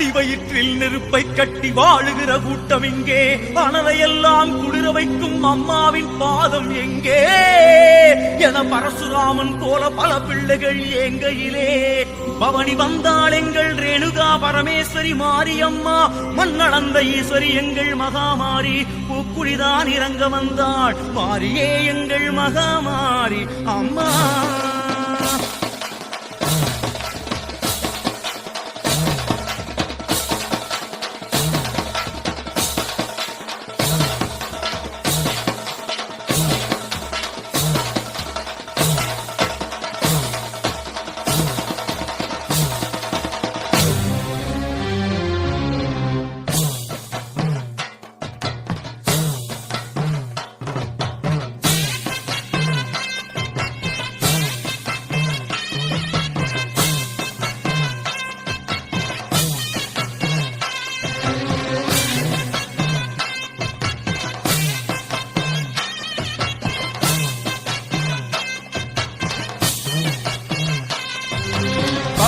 அடிவயிற்றில் நெருப்பை கட்டி வாழுகிற கூட்டம் இங்கே. அனலையெல்லாம் குளிர வைக்கும் அம்மாவின் பாதம் எங்கே? என பரசுராமன் போல பல பிள்ளைகள் எங்கையிலே பவனி வந்தாள் எங்கள் ரேணுகா பரமேஸ்வரி மாரியம்மா. மண்ணளந்த ஈஸ்வரி எங்கள் மகாமாரி. பூக்குழிதான் இறங்க வந்தாள் மாரியே எங்கள் மகாமாரி. அம்மா.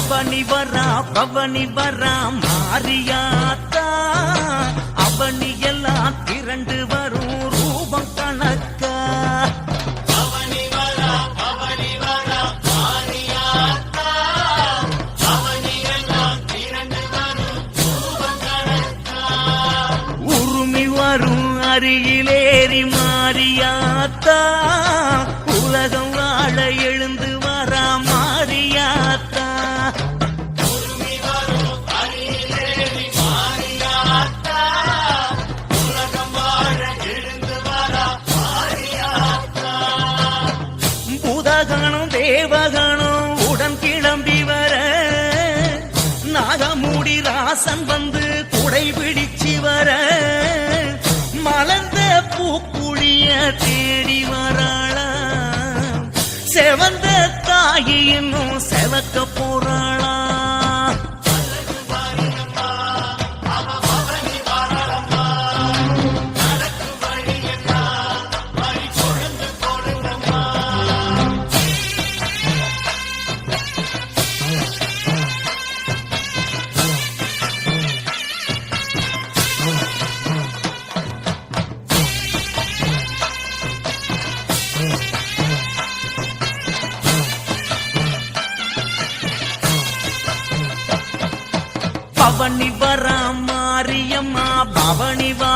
பவனி வரா பவனி வரா மாரியாத்தா அவனி எல்லாம் திரண்டு வரும் ரூபம் கணக்கா. உருமி வரும் அருகிலேறி மாரியாத்தா உலகம் வாழ எழுந்து தேவகணம் உடன் கிளம்பி வர நாகமூடி ராசன் வந்து குடை பிடிச்சு வர மலர்ந்த பூக்குழிய தேடி வராள செவந்த தாயி இன்னும் செவக்க போறாள் மாரியம்மா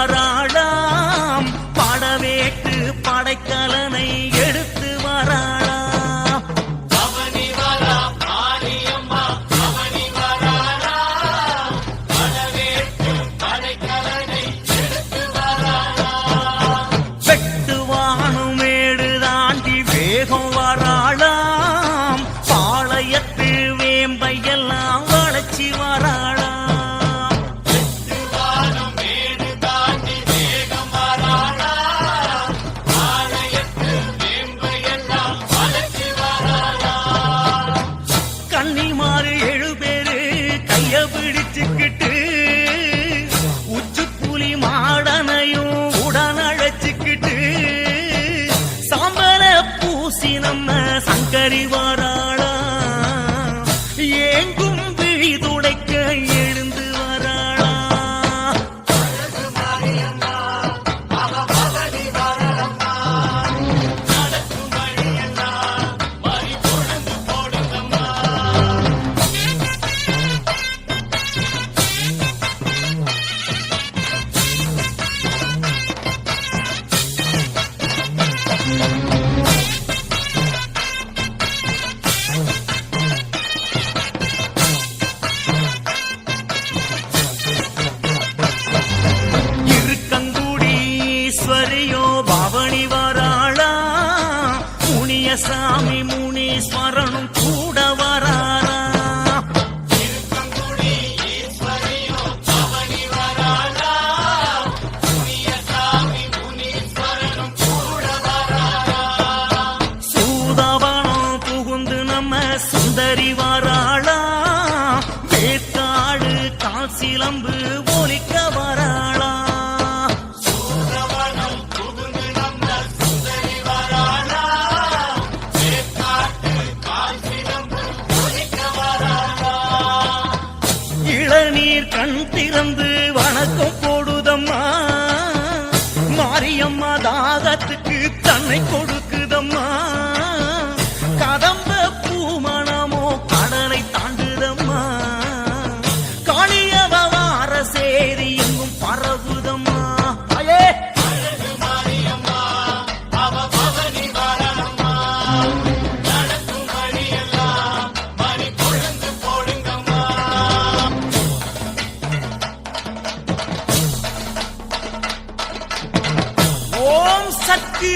பராசக்தி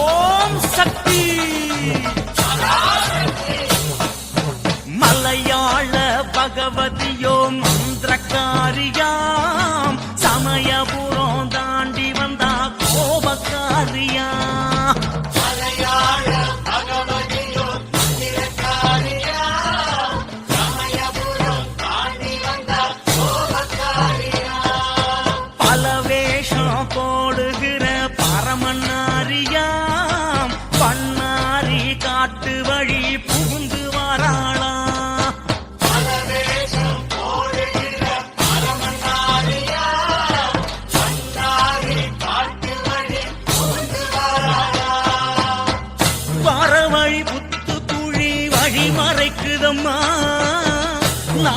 ஓம் சக்தி! மலையாள பகவதியோ மந்திரக்காரியாம் சமயம்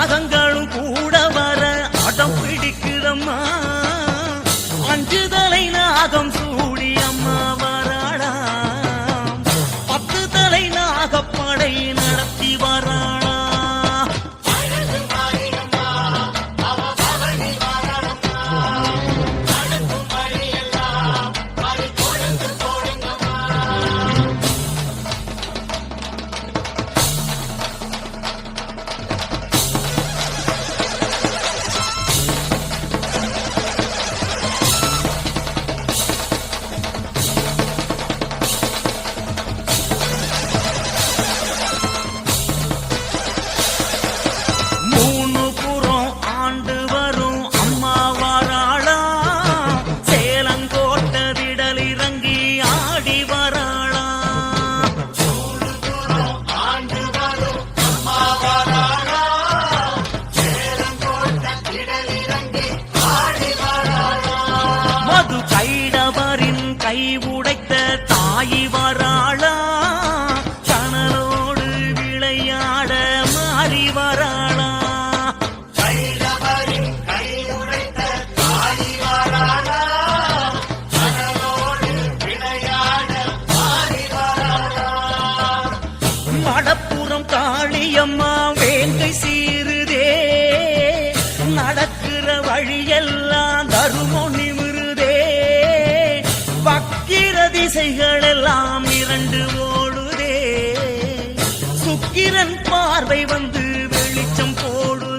ராகங்களும் கூட வர ஆட்டம் பிடிக்கிறம்மா அஞ்சு தலை நாகம் சூழ் தாயி வராளா? கணலோடு விளையாட மாறி வராளா? மடப்புறம் காளியம்மா வேங்கை சீருதே நடக்கிற வழியெல்லாம் திசைகள் எல்லாம் இரண்டு ஓடுதே. சுக்கிரன் பார்வை வந்து வெளிச்சம் போடு